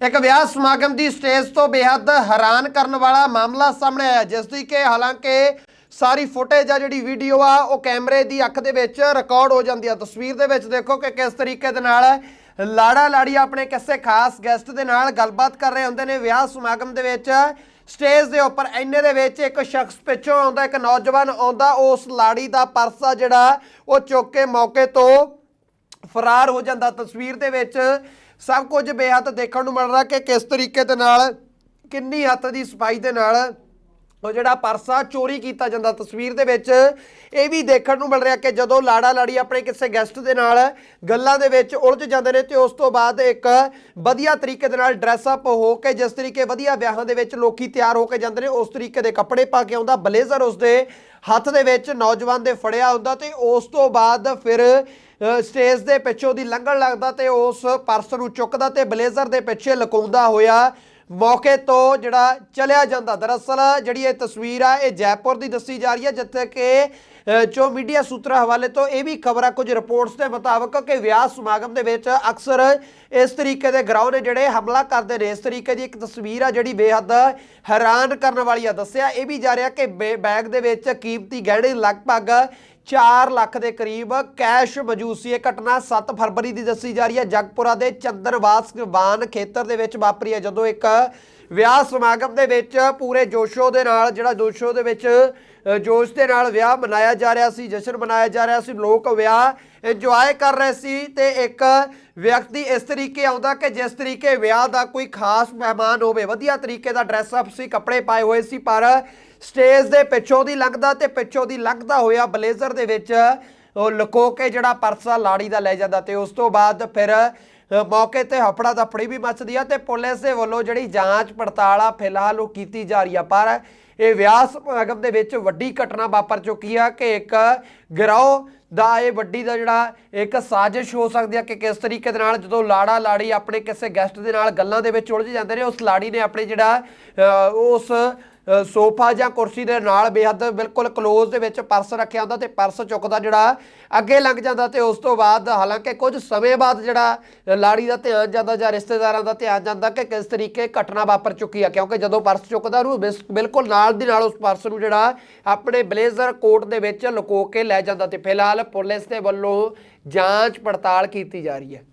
ਇੱਕ ਵਿਆਹ ਸਮਾਗਮ ਦੀ ਸਟੇਜ ਤੋਂ ਬੇਹੱਦ ਹੈਰਾਨ ਕਰਨ ਵਾਲਾ ਮਾਮਲਾ ਸਾਹਮਣੇ ਆਇਆ, ਜਿਸ ਦੀ ਕਿ ਹਾਲਾਂਕਿ ਸਾਰੀ ਫੁਟੇਜ ਆ ਜਿਹੜੀ ਵੀਡੀਓ ਆ, ਉਹ ਕੈਮਰੇ ਦੀ ਅੱਖ ਦੇ ਵਿੱਚ ਰਿਕਾਰਡ ਹੋ ਜਾਂਦੀ ਆ। ਤਸਵੀਰ ਦੇ ਵਿੱਚ ਦੇਖੋ ਕਿ ਕਿਸ ਤਰੀਕੇ ਦੇ ਨਾਲ ਲਾੜਾ ਲਾੜੀ ਆਪਣੇ ਕਿਸੇ ਖਾਸ ਗੈਸਟ ਦੇ ਨਾਲ ਗੱਲਬਾਤ ਕਰ ਰਹੇ ਹੁੰਦੇ ਨੇ। ਵਿਆਹ ਸਮਾਗਮ ਦੇ ਵਿੱਚ ਸਟੇਜ ਦੇ ਉੱਪਰ ਇੰਨੇ ਦੇ ਵਿੱਚ ਇੱਕ ਸ਼ਖਸ ਪਿੱਛੋਂ ਆਉਂਦਾ, ਇੱਕ ਨੌਜਵਾਨ ਆਉਂਦਾ, ਉਸ ਲਾੜੀ ਦਾ ਪਰਸ ਆ ਜਿਹੜਾ ਉਹ ਚੁੱਕ ਕੇ ਮੌਕੇ ਤੋਂ ਫਰਾਰ ਹੋ ਜਾਂਦਾ। ਤਸਵੀਰ ਦੇ ਵਿੱਚ ਸਭ ਕੁਝ ਬੇਹੱਦ ਦੇਖਣ ਨੂੰ ਮਿਲ ਰਿਹਾ ਕਿ ਕਿਸ ਤਰੀਕੇ ਦੇ ਨਾਲ, ਕਿੰਨੀ ਹੱਥ ਦੀ ਸਫ਼ਾਈ ਦੇ ਨਾਲ ਉਹ ਜਿਹੜਾ ਪਰਸਾ ਚੋਰੀ ਕੀਤਾ ਜਾਂਦਾ ਤਸਵੀਰ ਦੇ ਵਿੱਚ, ਇਹ ਵੀ ਦੇਖਣ ਨੂੰ ਮਿਲ ਰਿਹਾ ਕਿ ਜਦੋਂ ਲਾੜਾ ਲਾੜੀ ਆਪਣੇ ਕਿਸੇ ਗੈਸਟ ਦੇ ਨਾਲ ਗੱਲਾਂ ਦੇ ਵਿੱਚ ਉਲਝ ਜਾਂਦੇ ਨੇ ਤੇ ਉਸ ਤੋਂ ਬਾਅਦ ਇੱਕ ਵਧੀਆ ਤਰੀਕੇ ਦੇ ਨਾਲ ਡਰੈਸ ਅਪ ਹੋ ਕੇ ਜਿਸ ਤਰੀਕੇ ਵਧੀਆ ਵਿਆਹਾਂ ਦੇ ਵਿੱਚ ਲੋਕੀ ਤਿਆਰ ਹੋ ਕੇ ਜਾਂਦੇ ਨੇ, ਉਸ ਤਰੀਕੇ ਦੇ ਕੱਪੜੇ ਪਾ ਕੇ ਆਉਂਦਾ, ਬਲੇਜ਼ਰ ਉਸਦੇ ਹੱਥ ਦੇ ਵਿੱਚ ਨੌਜਵਾਨ ਦੇ ਫੜਿਆ ਹੁੰਦਾ ਤੇ ਉਸ ਤੋਂ ਬਾਅਦ ਫਿਰ ਸਟੇਜ ਦੇ ਪਿੱਛੋਂ ਦੀ ਲੰਘਣ ਲੱਗਦਾ ਤੇ ਉਸ ਪਰਸ ਨੂੰ ਚੁੱਕਦਾ ਤੇ ਬਲੇਜ਼ਰ ਦੇ ਪਿੱਛੇ ਲੁਕਾਉਂਦਾ ਹੋਇਆ ਮੌਕੇ ਤੋਂ ਜਿਹੜਾ ਚਲਿਆ ਜਾਂਦਾ। ਦਰਅਸਲ ਜਿਹੜੀ ਇਹ ਤਸਵੀਰ ਆ, ਇਹ ਜੈਪੁਰ ਦੀ ਦੱਸੀ ਜਾ ਰਹੀ ਹੈ, ਜਿੱਥੇ ਕਿ ਜੋ ਮੀਡੀਆ ਸੂਤਰਾਂ ਹਵਾਲੇ ਤੋਂ ਇਹ ਵੀ ਖਬਰ ਆ ਕੁਝ ਰਿਪੋਰਟਸ ਦੇ ਮੁਤਾਬਕ ਕਿ ਵਿਆਹ ਸਮਾਗਮ ਦੇ ਵਿੱਚ ਅਕਸਰ ਇਸ ਤਰੀਕੇ ਦੇ ਗਰਾਉ ਨੇ ਜਿਹੜੇ ਹਮਲਾ ਕਰਦੇ ਨੇ, ਇਸ ਤਰੀਕੇ ਦੀ ਇੱਕ ਤਸਵੀਰ ਆ ਜਿਹੜੀ ਬੇਹੱਦ ਹੈਰਾਨ ਕਰਨ ਵਾਲੀ ਆ। ਦੱਸਿਆ ਇਹ ਵੀ ਜਾ ਰਿਹਾ ਕਿ ਬੈ- ਬੈਗ ਦੇ ਵਿੱਚ ਕੀਮਤੀ ਗਹਿਣੇ ਲਗਭਗ 4 ਲੱਖ ਦੇ ਕਰੀਬ ਕੈਸ਼ ਮੌਜੂਦ ਸੀ। ਇਹ ਘਟਨਾ 7 ਫਰਵਰੀ ਦੀ ਦੱਸੀ ਜਾ ਰਹੀ ਹੈ। ਜਗਪੁਰਾ ਦੇ ਚੰਦਰਵਾਸ ਵਾਨ ਖੇਤਰ ਦੇ ਵਿੱਚ ਵਾਪਰੀ ਹੈ। ਜਦੋਂ ਇੱਕ ਵਿਆਹ ਸਮਾਗਮ ਦੇ ਵਿੱਚ ਪੂਰੇ ਜੋਸ਼ੋ ਦੇ ਨਾਲ, ਜਿਹੜਾ ਜੋਸ਼ੋ ਦੇ ਵਿੱਚ ਜੋਸ਼ ਦੇ ਨਾਲ ਵਿਆਹ ਮਨਾਇਆ ਜਾ ਰਿਹਾ ਸੀ, ਜਸ਼ਨ ਮਨਾਇਆ ਜਾ ਰਿਹਾ ਸੀ, ਲੋਕ ਵਿਆਹ ਇੰਜੋਏ ਕਰ ਰਹੇ ਸੀ ਤੇ ਇੱਕ ਵਿਅਕਤੀ ਇਸ ਤਰੀਕੇ ਆਉਂਦਾ ਕਿ ਜਿਸ ਤਰੀਕੇ ਵਿਆਹ ਦਾ ਕੋਈ ਖਾਸ ਮਹਿਮਾਨ ਹੋਵੇ, ਵਧੀਆ ਤਰੀਕੇ ਦਾ ਡਰੈਸ ਅਪ ਸੀ, ਕੱਪੜੇ ਪਾਏ ਹੋਏ ਸੀ, ਪਰ ਸਟੇਜ ਦੇ ਪਿੱਛੋਂ ਦੀ ਲੰਘਦਾ ਤੇ ਪਿੱਛੋਂ ਦੀ ਲੰਘਦਾ ਹੋਇਆ ਬਲੇਜ਼ਰ ਦੇ ਵਿੱਚ ਉਹ ਲੁਕੋ ਕੇ ਜਿਹੜਾ ਪਰਸਾ ਲਾੜੀ ਦਾ ਲੈ ਜਾਂਦਾ ਤੇ ਉਸ ਤੋਂ ਬਾਅਦ ਫਿਰ ਮੌਕੇ ਤੇ ਹਫੜਾ ਦਫੜੀ ਵੀ ਮੱਚਦੀ ਆ ਤੇ ਪੁਲਿਸ ਦੇ ਵੱਲੋਂ ਜਿਹੜੀ ਜਾਂਚ ਪੜਤਾਲ ਆ, ਫਿਲਹਾਲ ਉਹ ਕੀਤੀ ਜਾ ਰਹੀ ਆ। ਪਰ ਇਹ ਵਿਆਹ ਸਮਾਗਮ ਦੇ ਵਿੱਚ ਵੱਡੀ ਘਟਨਾ ਵਾਪਰ ਚੁੱਕੀ ਆ ਕਿ ਇੱਕ ਗਿਰੋਹ ਦਾ ਇਹ ਵੱਡੀ ਦਾ ਜਿਹੜਾ ਇੱਕ ਸਾਜ਼ਿਸ਼ ਹੋ ਸਕਦੀ ਆ ਕਿ ਕਿਸ ਤਰੀਕੇ ਦੇ ਨਾਲ ਜਦੋਂ ਲਾੜਾ ਲਾੜੀ ਆਪਣੇ ਕਿਸੇ ਗੈਸਟ ਦੇ ਨਾਲ ਗੱਲਾਂ ਦੇ ਵਿੱਚ ਉਲਝ ਜਾਂਦੇ ਨੇ, ਉਸ ਲਾੜੀ ਨੇ ਆਪਣੇ ਜਿਹੜਾ ਉਸ ਸੋਫਾ ਜਾਂ ਕੁਰਸੀ ਦੇ ਨਾਲ ਬੇਹੱਦ ਬਿਲਕੁਲ ਕਲੋਜ਼ ਦੇ ਵਿੱਚ ਪਰਸ ਰੱਖਿਆ ਹੁੰਦਾ ਤੇ ਪਰਸ ਚੁੱਕਦਾ ਜਿਹੜਾ ਅੱਗੇ ਲੰਘ ਜਾਂਦਾ ਤੇ ਉਸ ਤੋਂ ਬਾਅਦ ਹਾਲਾਂਕਿ ਕੁਝ ਸਮੇਂ ਬਾਅਦ ਜਿਹੜਾ ਲਾੜੀ ਦਾ ਧਿਆਨ ਜਾਂਦਾ ਜਾਂ ਰਿਸ਼ਤੇਦਾਰਾਂ ਦਾ ਧਿਆਨ ਜਾਂਦਾ ਕਿ ਕਿਸ ਤਰੀਕੇ ਘਟਨਾ ਵਾਪਰ ਚੁੱਕੀ ਆ, ਕਿਉਂਕਿ ਜਦੋਂ ਪਰਸ ਚੁੱਕਦਾ ਉਹਨੂੰ ਬਿਸ- ਬਿਲਕੁਲ ਨਾਲ ਦੀ ਨਾਲ ਉਸ ਪਰਸ ਨੂੰ ਜਿਹੜਾ ਆਪਣੇ ਬਲੇਜ਼ਰ ਕੋਟ ਦੇ ਵਿੱਚ ਲੁਕੋ ਕੇ ਲੈ ਜਾਂਦਾ ਤੇ ਫਿਲਹਾਲ ਪੁਲਿਸ ਦੇ ਵੱਲੋਂ ਜਾਂਚ ਪੜਤਾਲ ਕੀਤੀ ਜਾ ਰਹੀ ਹੈ।